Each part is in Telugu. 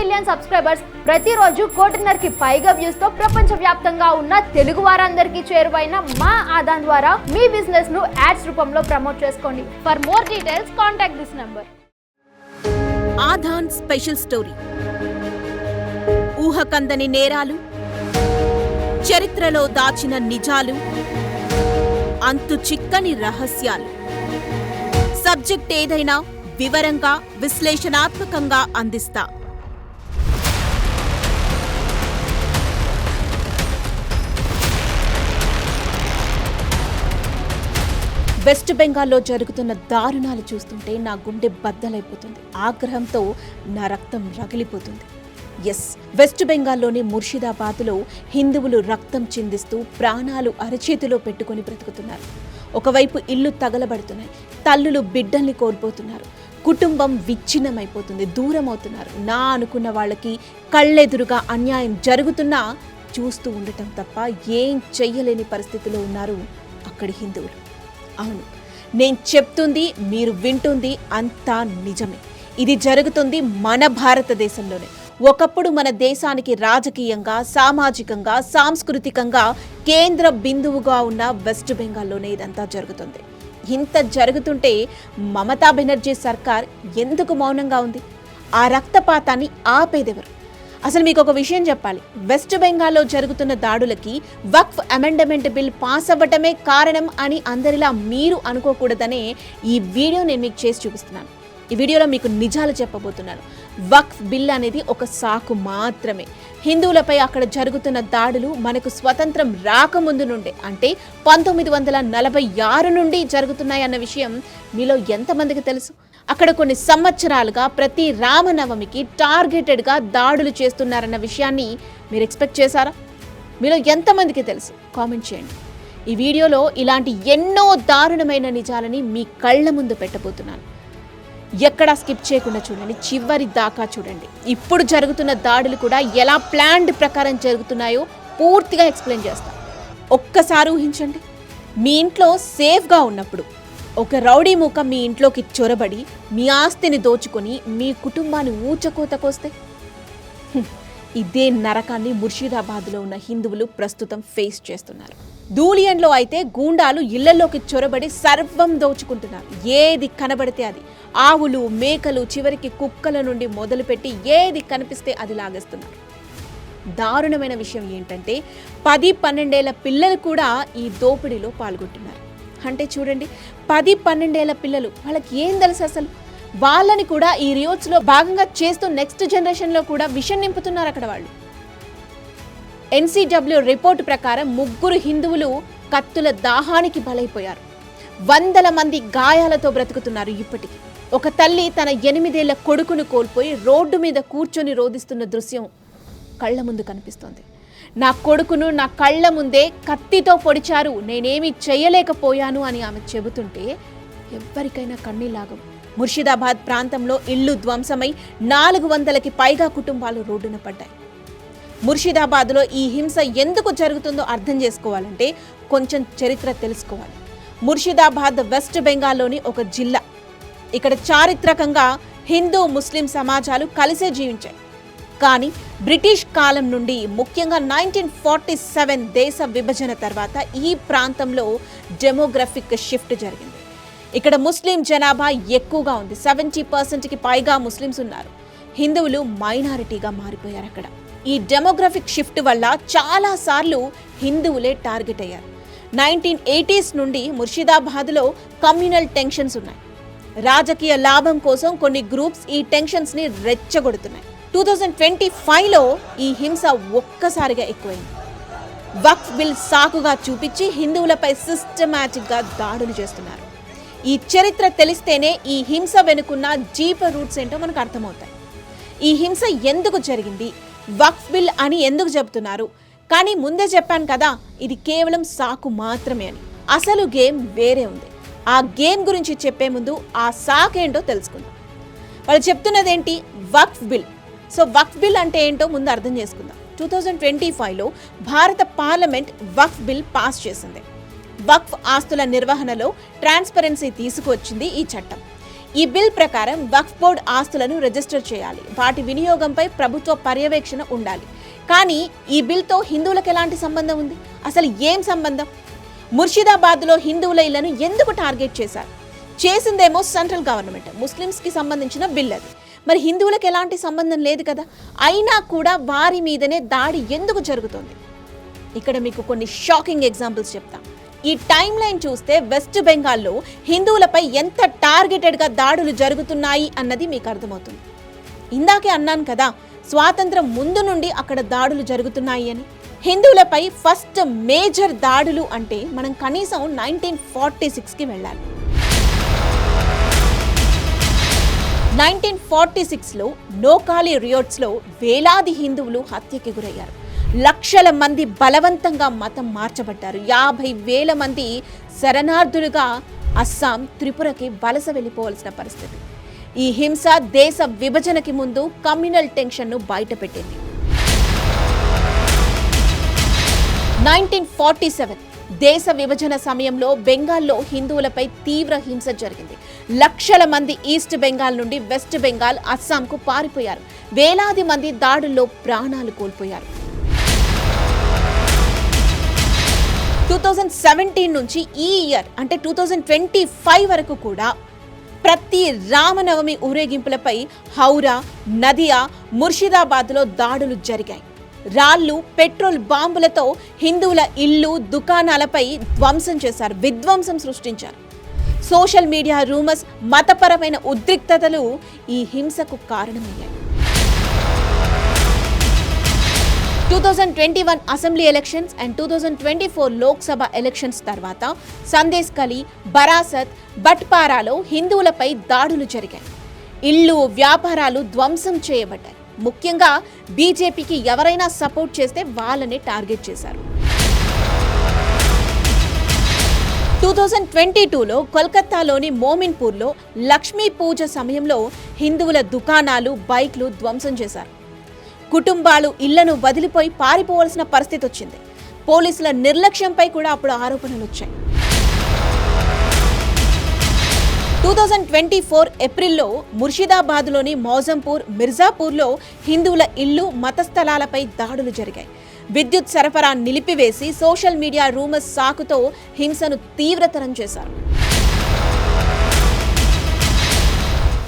మిలియన్ సబ్స్క్రైబర్స్ ప్రతిరోజు కోటిన్నరకి పైగా వ్యూస్తో ప్రపంచ వ్యాప్తంగా ఉన్న తెలుగు వారందరికీ చేరువైన మా ఆదాన్ ద్వారా మీ బిజినెస్ను యాడ్స్ రూపంలో ప్రమోట్ చేసుకోండి. For more details contact this number ఆధాన్ special story. ఊహకందని నేరాలు చరిత్రలో దాచిన నిజాలు అంతు చిక్కని రహస్యాలు. సబ్జెక్ట్ ఏదైనా వివరంగా విశ్లేషణాత్మకంగా అందిస్తా. వెస్ట్ బెంగాల్లో జరుగుతున్న దారుణాలు చూస్తుంటే నా గుండె బద్దలైపోతుంది. ఆగ్రహంతో నా రక్తం రగిలిపోతుంది. ఎస్ వెస్ట్ బెంగాల్లోని ముర్షిదాబాద్లో హిందువులు రక్తం చిందిస్తూ ప్రాణాలు అరచేతిలో పెట్టుకొని బ్రతుకుతున్నారు. ఒకవైపు ఇల్లు తగలబడుతున్నాయి. తల్లులు బిడ్డల్ని కోల్పోతున్నారు. కుటుంబం విచ్ఛిన్నమైపోతుంది. దూరం అవుతున్నారు నా అనుకున్న వాళ్ళకి కళ్ళెదురుగా అన్యాయం జరుగుతున్నా చూస్తూ ఉండటం తప్ప ఏం చెయ్యలేని పరిస్థితిలో ఉన్నారు అక్కడి హిందువులు. అవును. నేను చెప్తుంది మీరు వింటుంది అంతా నిజమే. ఇది జరుగుతుంది మన భారతదేశంలోనే. ఒకప్పుడు మన దేశానికి రాజకీయంగా సామాజికంగా సాంస్కృతికంగా కేంద్ర బిందువుగా ఉన్న వెస్ట్ బెంగాల్లోనే ఇదంతా జరుగుతుంది. ఇంత జరుగుతుంటే మమతా బెనర్జీ సర్కార్ ఎందుకు మౌనంగా ఉంది? ఆ రక్తపాతాన్ని ఆపేదెవరు? అసలు మీకు ఒక విషయం చెప్పాలి. వెస్ట్ బెంగాల్లో జరుగుతున్న దాడులకి వక్ఫ్ అమెండమెంట్ బిల్ పాస్ అవ్వటమే కారణం అని అందరిలా మీరు అనుకోకూడదనే ఈ వీడియో నేను మీకు చేసి చూపిస్తున్నాను. ఈ వీడియోలో మీకు నిజాలు చెప్పబోతున్నాను వక్ఫ్ బిల్ అనేది ఒక సాకు మాత్రమే. హిందువులపై అక్కడ జరుగుతున్న దాడులు మనకు స్వతంత్రం రాకముందు నుండే అంటే పంతొమ్మిది వందల నలభై ఆరు నుండి జరుగుతున్నాయన్న విషయం మీలో ఎంతమందికి తెలుసు? అక్కడ కొన్ని సంవత్సరాలుగా ప్రతి రామనవమికి టార్గెటెడ్గా దాడులు చేస్తున్నారన్న విషయాన్ని మీరు ఎక్స్పెక్ట్ చేశారా? మీలో ఎంతమందికి తెలుసు? కామెంట్ చేయండి. ఈ వీడియోలో ఇలాంటి ఎన్నో దారుణమైన నిజాలని మీ కళ్ళ ముందు పెట్టబోతున్నాను. ఎక్కడా స్కిప్ చేయకుండా చూడండి చివరి దాకా చూడండి. ఇప్పుడు జరుగుతున్న దాడులు కూడా ఎలా ప్లాన్డ్ ప్రకారం జరుగుతున్నాయో పూర్తిగా ఎక్స్ప్లెయిన్ చేస్తాను ఒక్కసారి ఊహించండి. మీ ఇంట్లో సేఫ్గా ఉన్నప్పుడు ఒక రౌడీ మూక మీ ఇంట్లోకి చొరబడి మీ ఆస్తిని దోచుకొని మీ కుటుంబాన్ని ఊచకోతకొస్తే? హ్మ్. ఇదే నరకాన్ని ముర్షిదాబాద్లో ఉన్న హిందువులు ప్రస్తుతం ఫేస్ చేస్తున్నారు. ధూలియన్లో అయితే గూండాలు ఇళ్ళలోకి చొరబడి సర్వం దోచుకుంటున్నారు. ఏది కనబడితే అది. ఆవులు మేకలు చివరికి కుక్కల నుండి మొదలుపెట్టి ఏది కనిపిస్తే అది లాగేస్తున్నారు. దారుణమైన విషయం ఏంటంటే పది పన్నెండేళ్ళ పిల్లలు కూడా ఈ దోపిడీలో పాల్గొంటున్నారు. అంటే చూడండి పది పన్నెండేళ్ళ పిల్లలు వాళ్ళకి ఏం తెలుసు అసలు? వాళ్ళని కూడా ఈ రియోట్స్లో భాగంగా చేస్తూ నెక్స్ట్ జనరేషన్లో కూడా విషం నింపుతున్నారు అక్కడ వాళ్ళు. ఎన్సీడబ్ల్యూ రిపోర్టు ప్రకారం ముగ్గురు హిందువులు కత్తుల దాహానికి బలైపోయారు. వందల మంది గాయాలతో బ్రతుకుతున్నారు ఇప్పటికి. ఒక తల్లి తన ఎనిమిదేళ్ళ కొడుకును కోల్పోయి రోడ్డు మీద కూర్చొని రోధిస్తున్న దృశ్యం కళ్ళ ముందు కనిపిస్తోంది. నా కొడుకును నా కళ్ళ ముందే కత్తితో పొడిచారు. నేనేమీ చేయలేకపోయాను అని ఆమె చెబుతుంటే ఎవ్వరికైనా కన్నీలాగం ముర్షిదాబాద్ ప్రాంతంలో ఇల్లు ధ్వంసమై నాలుగు వందలకి పైగా కుటుంబాలు రోడ్డున పడ్డాయి. ముర్షిదాబాద్లో ఈ హింస ఎందుకు జరుగుతుందో అర్థం చేసుకోవాలంటే కొంచెం చరిత్ర తెలుసుకోవాలి. ముర్షిదాబాద్ వెస్ట్ బెంగాల్లోని ఒక జిల్లా. ఇక్కడ చారిత్రకంగా హిందూ ముస్లిం సమాజాలు కలిసే జీవించాయి. కానీ బ్రిటిష్ కాలం నుండి ముఖ్యంగా నైన్టీన్ ఫార్టీ సెవెన్ దేశ విభజన తర్వాత ఈ ప్రాంతంలో డెమోగ్రఫిక్ షిఫ్ట్ జరిగింది. ఇక్కడ ముస్లిం జనాభా ఎక్కువగా ఉంది. సెవెంటీ పర్సెంట్కి పైగా ముస్లిమ్స్ ఉన్నారు. హిందువులు మైనారిటీగా మారిపోయారు అక్కడ. ఈ డెమోగ్రఫిక్ షిఫ్ట్ వల్ల చాలా సార్లు హిందువులే టార్గెట్ అయ్యారు. నైన్టీన్ ఎయిటీస్ నుండి ముర్షిదాబాద్లో కమ్యూనల్ టెన్షన్స్ ఉన్నాయి. రాజకీయ లాభం కోసం కొన్ని గ్రూప్స్ ఈ టెన్షన్స్ని రెచ్చగొడుతున్నాయి. టూ థౌజండ్ ట్వంటీ ఫైవ్లో ఈ హింస ఒక్కసారిగా ఎక్కువైంది. వక్ఫ్ బిల్ సాకుగా చూపించి హిందువులపై సిస్టమాటిక్గా దాడులు చేస్తున్నారు. ఈ చరిత్ర తెలిస్తేనే ఈ హింస వెనుకున్న జీప రూట్స్ ఏంటో మనకు అర్థమవుతాయి. ఈ హింస ఎందుకు జరిగింది? వక్ఫ్ బిల్ అని ఎందుకు చెబుతున్నారు? కానీ ముందే చెప్పాను కదా ఇది కేవలం సాకు మాత్రమే అని. అసలు గేమ్ వేరే ఉంది. ఆ గేమ్ గురించి చెప్పే ముందు ఆ సాక్ ఏంటో తెలుసుకుందాం. వాళ్ళు చెప్తున్నదేంటి? Waqf bill. So Waqf bill అంటే ఏంటో ముందు అర్థం చేసుకుందాం. టూ థౌజండ్ ట్వంటీ ఫైవ్లో భారత పార్లమెంట్ వక్ఫ్ బిల్ పాస్ చేసింది. వక్ఫ్ ఆస్తుల నిర్వహణలో ట్రాన్స్పరెన్సీ తీసుకువచ్చింది ఈ చట్టం. ఈ బిల్ ప్రకారం వక్ఫ్ బోర్డ్ ఆస్తులను రిజిస్టర్ చేయాలి. వాటి వినియోగంపై ప్రభుత్వ పర్యవేక్షణ ఉండాలి. కానీ ఈ బిల్తో హిందువులకు ఎలాంటి సంబంధం ఉంది? అసలు ఏం సంబంధం? ముర్షిదాబాద్లో హిందువుల ఇళ్ళను ఎందుకు టార్గెట్ చేశారు? చేసిందేమో సెంట్రల్ గవర్నమెంట్ ముస్లిమ్స్కి సంబంధించిన బిల్ అది. మరి హిందువులకు ఎలాంటి సంబంధం లేదు కదా? అయినా కూడా వారి మీదనే దాడి ఎందుకు జరుగుతుంది? ఇక్కడ మీకు కొన్ని షాకింగ్ ఎగ్జాంపుల్స్ చెప్తా. ఈ టైం లైన్ చూస్తే వెస్ట్ బెంగాల్లో హిందువులపై ఎంత టార్గెటెడ్గా దాడులు జరుగుతున్నాయి అన్నది మీకు అర్థమవుతుంది. ఇందాకే అన్నాను కదా స్వాతంత్రం ముందు నుండి అక్కడ దాడులు జరుగుతున్నాయి అని. హిందువులపై ఫస్ట్ మేజర్ దాడులు అంటే మనం కనీసం నైన్టీన్ ఫార్టీ సిక్స్కి వెళ్ళాలి. నైన్టీన్ ఫార్టీ సిక్స్లో నోకాలి రియోట్స్లో వేలాది హిందువులు హత్యకి గురయ్యారు. లక్షల మంది బలవంతంగా మతం మార్చబడ్డారు. యాభై వేల మంది శరణార్థులుగా అస్సాం త్రిపురకి వలస వెళ్ళిపోవాల్సిన పరిస్థితి. ఈ హింస దేశ విభజనకి ముందు కమ్యూనల్ టెన్షన్ను బయటపెట్టింది. నైన్టీన్ ఫార్టీ సెవెన్ దేశ విభజన సమయంలో బెంగాల్లో హిందువులపై తీవ్ర హింస జరిగింది. లక్షల మంది ఈస్ట్ బెంగాల్ నుండి వెస్ట్ బెంగాల్ అస్సాంకు పారిపోయారు. వేలాది మంది దాడుల్లో ప్రాణాలు కోల్పోయారు. టూ థౌజండ్ సెవెంటీన్ నుంచి ఈ ఇయర్ అంటే టూ థౌజండ్ ట్వంటీ ఫైవ్ వరకు కూడా ప్రతి రామనవమి ఊరేగింపులపై హౌరా నదియా ముర్షిదాబాద్లో దాడులు జరిగాయి. రాళ్ళు పెట్రోల్ బాంబులతో హిందువుల ఇల్లు దుకాణాలపై ధ్వంసం చేశారు విధ్వంసం సృష్టించారు. సోషల్ మీడియా రూమర్స్ మతపరమైన ఉద్రిక్తతలు ఈ హింసకు కారణమయ్యాయి. Two thousand twenty one assembly elections and two thousand twenty four Lok Sabha elections తర్వాత సందేశ్ కలి బరాసత్ బట్పారాలో హిందువులపై దాడులు జరిగాయి. ఇళ్ళు వ్యాపారాలు ధ్వంసం చేయబడ్డాయి. ముఖ్యంగా బీజేపీకి ఎవరైనా సపోర్ట్ చేస్తే వాళ్ళని టార్గెట్ చేశారు. టూ థౌజండ్ ట్వంటీ టూలో కోల్కత్తాలోని మోమిన్పూర్లో లక్ష్మీ పూజ సమయంలో హిందువుల దుకాణాలు బైక్లు ధ్వంసం చేశారు. కుటుంబాలు ఇళ్ళను వదిలిపోయి పారిపోవలసిన పరిస్థితి వచ్చింది. పోలీసుల నిర్లక్ష్యంపై కూడా అప్పుడు ఆరోపణలు వచ్చాయి. టూ థౌజండ్ ట్వంటీ ఫోర్ ఏప్రిల్లో ముర్షిదాబాద్లోని మౌజంపూర్ మిర్జాపూర్లో హిందువుల ఇల్లు మత స్థలాలపై దాడులు జరిగాయి. విద్యుత్ సరఫరా నిలిపివేసి సోషల్ మీడియా రూమర్స్ సాకుతో హింసను తీవ్రతరం చేశారు.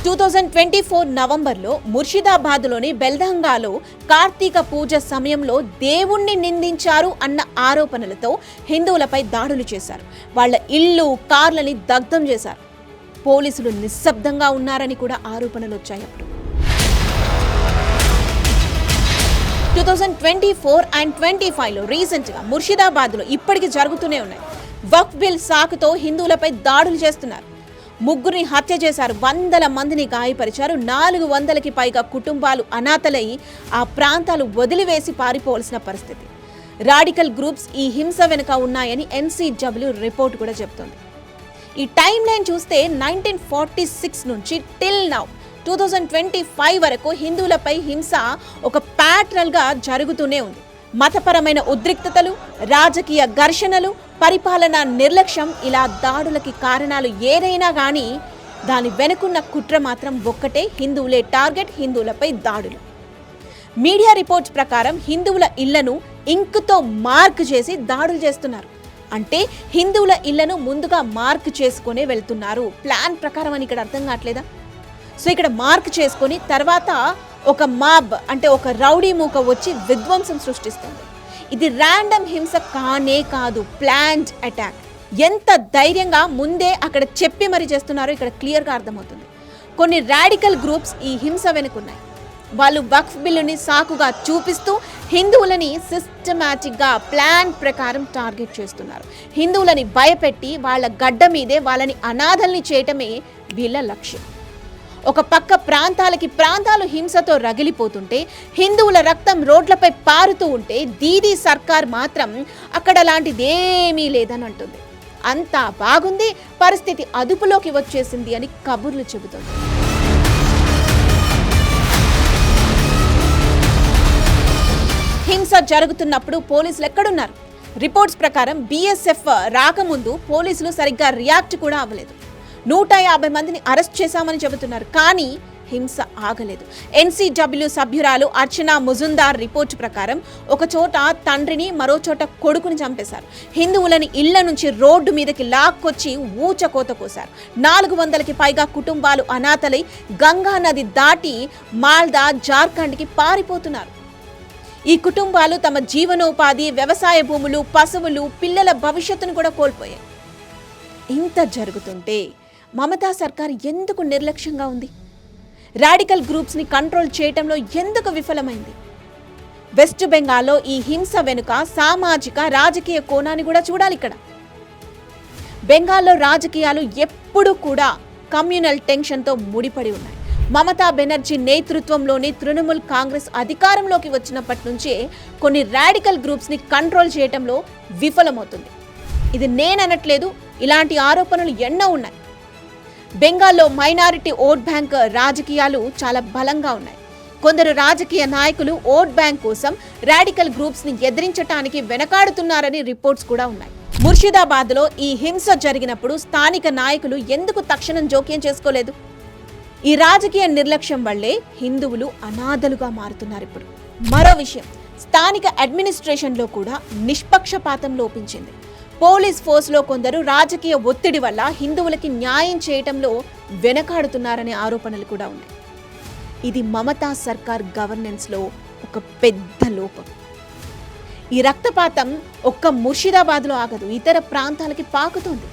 టూ థౌజండ్ ట్వంటీ ఫోర్ నవంబర్లో ముర్షిదాబాద్లోని బెల్దంగాలో కార్తీక పూజ సమయంలో దేవుణ్ణి నిందించారు అన్న ఆరోపణలతో హిందువులపై దాడులు చేశారు. వాళ్ళ ఇల్లు కార్లని దగ్ధం చేశారు. పోలీసులు నిశ్శబ్దంగా ఉన్నారని కూడా ఆరోపణలు వచ్చాయి అప్పుడు. Two thousand twenty four and twenty ఫైవ్లో రీసెంట్గా ముర్షిదాబాద్లో ఇప్పటికీ జరుగుతూనే ఉన్నాయి. వక్ఫ్ బిల్ సాకుతో హిందువులపై దాడులు చేస్తున్నారు. ముగ్గురిని హత్య చేశారు వందల మందిని గాయపరిచారు నాలుగు వందలకి పైగా కుటుంబాలు అనాథలై ఆ ప్రాంతాలు వదిలివేసి పారిపోవలసిన పరిస్థితి. రాడికల్ గ్రూప్స్ ఈ హింస వెనుక ఉన్నాయని ఎన్సీడబ్ల్యూ రిపోర్ట్ కూడా చెప్తోంది ఈ టైం లైన్ చూస్తే నైన్టీన్ ఫార్టీ సిక్స్ నుంచి till now two thousand twenty five వరకు హిందువులపై హింస ఒక ప్యాట్రల్గా జరుగుతూనే ఉంది. మతపరమైన ఉద్రిక్తతలు రాజకీయ ఘర్షణలు పరిపాలన నిర్లక్ష్యం ఇలా దాడులకి కారణాలు ఏదైనా కానీ దాని వెనుకున్న కుట్ర మాత్రం ఒక్కటే హిందువులే టార్గెట్ హిందువులపై దాడులు. మీడియా రిపోర్ట్స్ ప్రకారం హిందువుల ఇళ్ళను ఇంకుతో మార్క్ చేసి దాడులు చేస్తున్నారు. అంటే హిందువుల ఇళ్ళను ముందుగా మార్క్ చేసుకునే వెళ్తున్నారు. ప్లాన్ ప్రకారం అని ఇక్కడ అర్థం కావట్లేదా? సో ఇక్కడ మార్క్ చేసుకొని తర్వాత ఒక మాబ్ అంటే ఒక రౌడీ మూక వచ్చి విధ్వంసం సృష్టిస్తుంది. ఇది ర్యాండమ్ హింస కానే కాదు ప్లాన్డ్ అటాక్ ఎంత ధైర్యంగా ముందే అక్కడ చెప్పి మరి చేస్తున్నారో ఇక్కడ క్లియర్గా అర్థమవుతుంది. కొన్ని రాడికల్ గ్రూప్స్ ఈ హింస వెనుకున్నాయి. వాళ్ళు వక్ఫ్ బిల్లుని సాకుగా చూపిస్తూ హిందువులని సిస్టమాటిక్గా ప్లాన్ ప్రకారం టార్గెట్ చేస్తున్నారు. హిందువులని భయపెట్టి వాళ్ళ గడ్డ మీదే వాళ్ళని అనాథల్ని చేయటమే వీళ్ళ లక్ష్యం. ఒక పక్క ప్రాంతాలకి ప్రాంతాలు హింసతో రగిలిపోతుంటే హిందువుల రక్తం రోడ్లపై పారుతూ ఉంటే దీదీ సర్కార్ మాత్రం అక్కడ లాంటిదేమీ లేదని అంటుంది. అంతా బాగుంది పరిస్థితి అదుపులోకి వచ్చేసింది అని కబుర్లు చెబుతుంది. హింస జరుగుతున్నప్పుడు పోలీసులు ఎక్కడున్నారు? రిపోర్ట్స్ ప్రకారం బీఎస్ఎఫ్ రాకముందు పోలీసులు సరిగ్గా రియాక్ట్ కూడా అవ్వలేదు. నూట యాభై మందిని అరెస్ట్ చేశామని చెబుతున్నారు. కానీ హింస ఆగలేదు. ఎన్సీడబ్ల్యూ సభ్యురాలు అర్చన ముజుందార్ రిపోర్టు ప్రకారం ఒక చోట తండ్రిని మరో చోట కొడుకుని చంపేశారు. హిందువులని ఇళ్ళ నుంచి రోడ్డు మీదకి లాక్కొచ్చి ఊచకోత కోశారు. నాలుగు వందలకి పైగా కుటుంబాలు అనాథలై గంగా నది దాటి మాల్దా జార్ఖండ్కి పారిపోతున్నారు. ఈ కుటుంబాలు తమ జీవనోపాధి వ్యవసాయ భూములు పశువులు పిల్లల భవిష్యత్తును కూడా కోల్పోయాయి. ఇంత జరుగుతుంటే మమతా సర్కార్ ఎందుకు నిర్లక్ష్యంగా ఉంది? రాడికల్ గ్రూప్స్ని కంట్రోల్ చేయటంలో ఎందుకు విఫలమైంది? వెస్ట్ బెంగాల్లో ఈ హింస వెనుక సామాజిక రాజకీయ కోణాన్ని కూడా చూడాలి ఇక్కడ. బెంగాల్లో రాజకీయాలు ఎప్పుడూ కూడా కమ్యూనల్ టెన్షన్తో ముడిపడి ఉన్నాయి. మమతా బెనర్జీ నేతృత్వంలోని తృణమూల్ కాంగ్రెస్ అధికారంలోకి వచ్చినప్పటి నుంచే కొన్ని రాడికల్ గ్రూప్స్ని కంట్రోల్ చేయటంలో విఫలమవుతుంది. ఇది నేననట్లేదు ఇలాంటి ఆరోపణలు ఎన్నో ఉన్నాయి. బెంగాల్లో మైనారిటీ ఓట్ బ్యాంక్ రాజకీయాలు చాలా బలంగా ఉన్నాయి. కొందరు రాజకీయ నాయకులు ఓట్ బ్యాంక్ కోసం రాడికల్ గ్రూప్స్ని ఎదిరించటానికి వెనకాడుతున్నారని రిపోర్ట్స్ కూడా ఉన్నాయి. ముర్షిదాబాద్లో ఈ హింస జరిగినప్పుడు స్థానిక నాయకులు ఎందుకు తక్షణం జోక్యం చేసుకోలేదు? ఈ రాజకీయ నిర్లక్ష్యం వల్లే హిందువులు అనాథలుగా మారుతున్నారు ఇప్పుడు. మరో విషయం స్థానిక అడ్మినిస్ట్రేషన్లో కూడా నిష్పక్షపాతం లోపించింది. పోలీస్ ఫోర్స్లో కొందరు రాజకీయ ఒత్తిడి వల్ల హిందువులకి న్యాయం చేయటంలో వెనకాడుతున్నారనే ఆరోపణలు కూడా ఉన్నాయి. ఇది మమతా సర్కార్ గవర్నెన్స్లో ఒక పెద్ద లోపం. ఈ రక్తపాతం ఒక్క ముర్షిదాబాద్లో ఆగదు ఇతర ప్రాంతాలకి పాకుతోంది.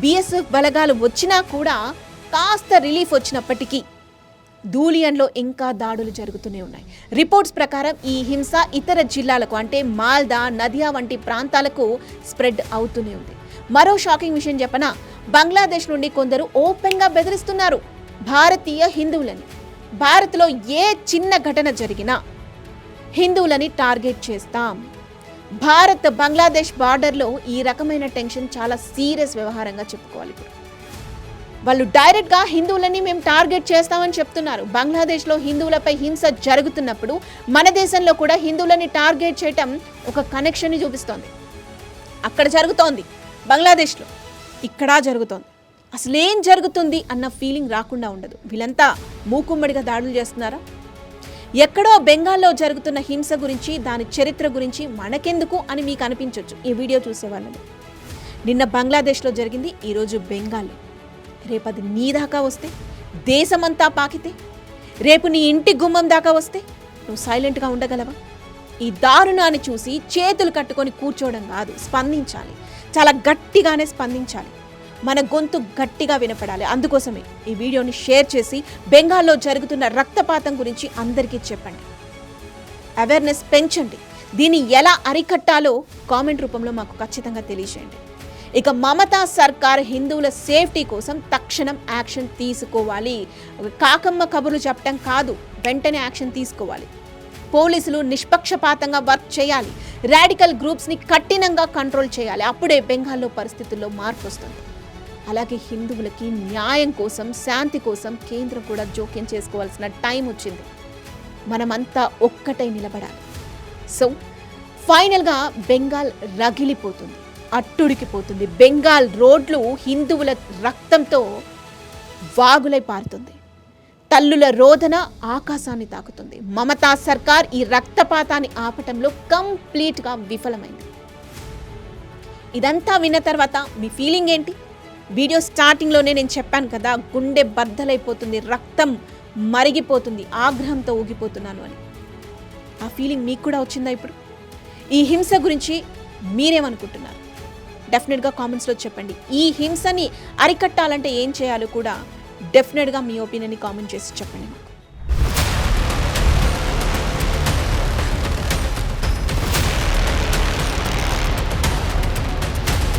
బీఎస్ఎఫ్ బలగాలు వచ్చినా కూడా కాస్త రిలీఫ్ వచ్చినప్పటికీ ధూలియన్లో ఇంకా దాడులు జరుగుతూనే ఉన్నాయి. రిపోర్ట్స్ ప్రకారం ఈ హింస ఇతర జిల్లాలకు అంటే మాల్దా నదియా వంటి ప్రాంతాలకు స్ప్రెడ్ అవుతూనే ఉంది. మరో షాకింగ్ విషయం చెప్పనా? బంగ్లాదేశ్ నుండి కొందరు ఓపెన్గా బెదిరిస్తున్నారు భారతీయ హిందువులని. భారత్లో ఏ చిన్న ఘటన జరిగినా హిందువులని టార్గెట్ చేస్తాం. భారత్ బంగ్లాదేశ్ బార్డర్లో ఈ రకమైన టెన్షన్ చాలా సీరియస్ వ్యవహారంగా చెప్పుకోవాలి ఇప్పుడు. వాళ్ళు డైరెక్ట్గా హిందువులని మేము టార్గెట్ చేస్తామని చెప్తున్నారు. బంగ్లాదేశ్లో హిందువులపై హింస జరుగుతున్నప్పుడు మన దేశంలో కూడా హిందువులని టార్గెట్ చేయటం ఒక కనెక్షన్ని చూపిస్తోంది. అక్కడ జరుగుతోంది. బంగ్లాదేశ్లో ఇక్కడ జరుగుతోంది. అసలు ఏం జరుగుతుంది అన్న ఫీలింగ్ రాకుండా ఉండదు. వీళ్ళంతా మూకుమ్మడిగా దాడులు చేస్తున్నారా? ఎక్కడో బెంగాల్లో జరుగుతున్న హింస గురించి దాని చరిత్ర గురించి మనకెందుకు అని మీకు అనిపించవచ్చు ఈ వీడియో చూసేవాళ్ళని. నిన్న బంగ్లాదేశ్లో జరిగింది ఈరోజు బెంగాల్లో. రేపు అది నీ దాకా వస్తే దేశమంతా పాకితే రేపు నీ ఇంటి గుమ్మం దాకా వస్తే నువ్వు సైలెంట్గా ఉండగలవా? ఈ దారుణాన్ని చూసి చేతులు కట్టుకొని కూర్చోవడం కాదు స్పందించాలి. చాలా గట్టిగానే స్పందించాలి. మన గొంతు గట్టిగా వినపడాలి. అందుకోసమే ఈ వీడియోని షేర్ చేసి బెంగాల్లో జరుగుతున్న రక్తపాతం గురించి అందరికీ చెప్పండి. అవేర్నెస్ పెంచండి. దీన్ని ఎలా అరికట్టాలో కామెంట్ రూపంలో మాకు ఖచ్చితంగా తెలియజేయండి. ఇక మమతా సర్కార్ హిందువుల సేఫ్టీ కోసం తక్షణం యాక్షన్ తీసుకోవాలి. కాకమ్మ కబుర్లు చెప్పడం కాదు వెంటనే యాక్షన్ తీసుకోవాలి. పోలీసులు నిష్పక్షపాతంగా వర్క్ చేయాలి. రాడికల్ గ్రూప్స్ని కఠినంగా కంట్రోల్ చేయాలి. అప్పుడే బెంగాల్లో పరిస్థితుల్లో మార్పు వస్తుంది. అలాగే హిందువులకి న్యాయం కోసం శాంతి కోసం కేంద్రం కూడా జోక్యం చేసుకోవాల్సిన టైం వచ్చింది. మనమంతా ఒక్కటై నిలబడాలి. సో ఫైనల్గా బెంగాల్ రగిలిపోతుంది. అట్టుడికిపోతుంది. బెంగాల్ రోడ్లు హిందువుల రక్తంతో వాగులై పారుతుంది. తల్లుల రోదన ఆకాశాన్ని తాకుతుంది. మమతా సర్కార్ ఈ రక్తపాతాన్ని ఆపటంలో కంప్లీట్గా విఫలమైంది. ఇదంతా విన్న తర్వాత మీ ఫీలింగ్ ఏంటి? వీడియో స్టార్టింగ్లోనే నేను చెప్పాను కదా గుండె బద్దలైపోతుంది రక్తం మరిగిపోతుంది ఆగ్రహంతో ఊగిపోతున్నాను అని. ఆ ఫీలింగ్ మీకు కూడా వచ్చిందా ఇప్పుడు? ఈ హింస గురించి మీరేమనుకుంటున్నారు? డెఫినెట్గా కామెంట్స్లో చెప్పండి. ఈ హింసని అరికట్టాలంటే ఏం చేయాలో కూడా డెఫినెట్గా మీ ఒపీనియన్ని కామెంట్ చేసి చెప్పండి మాకు.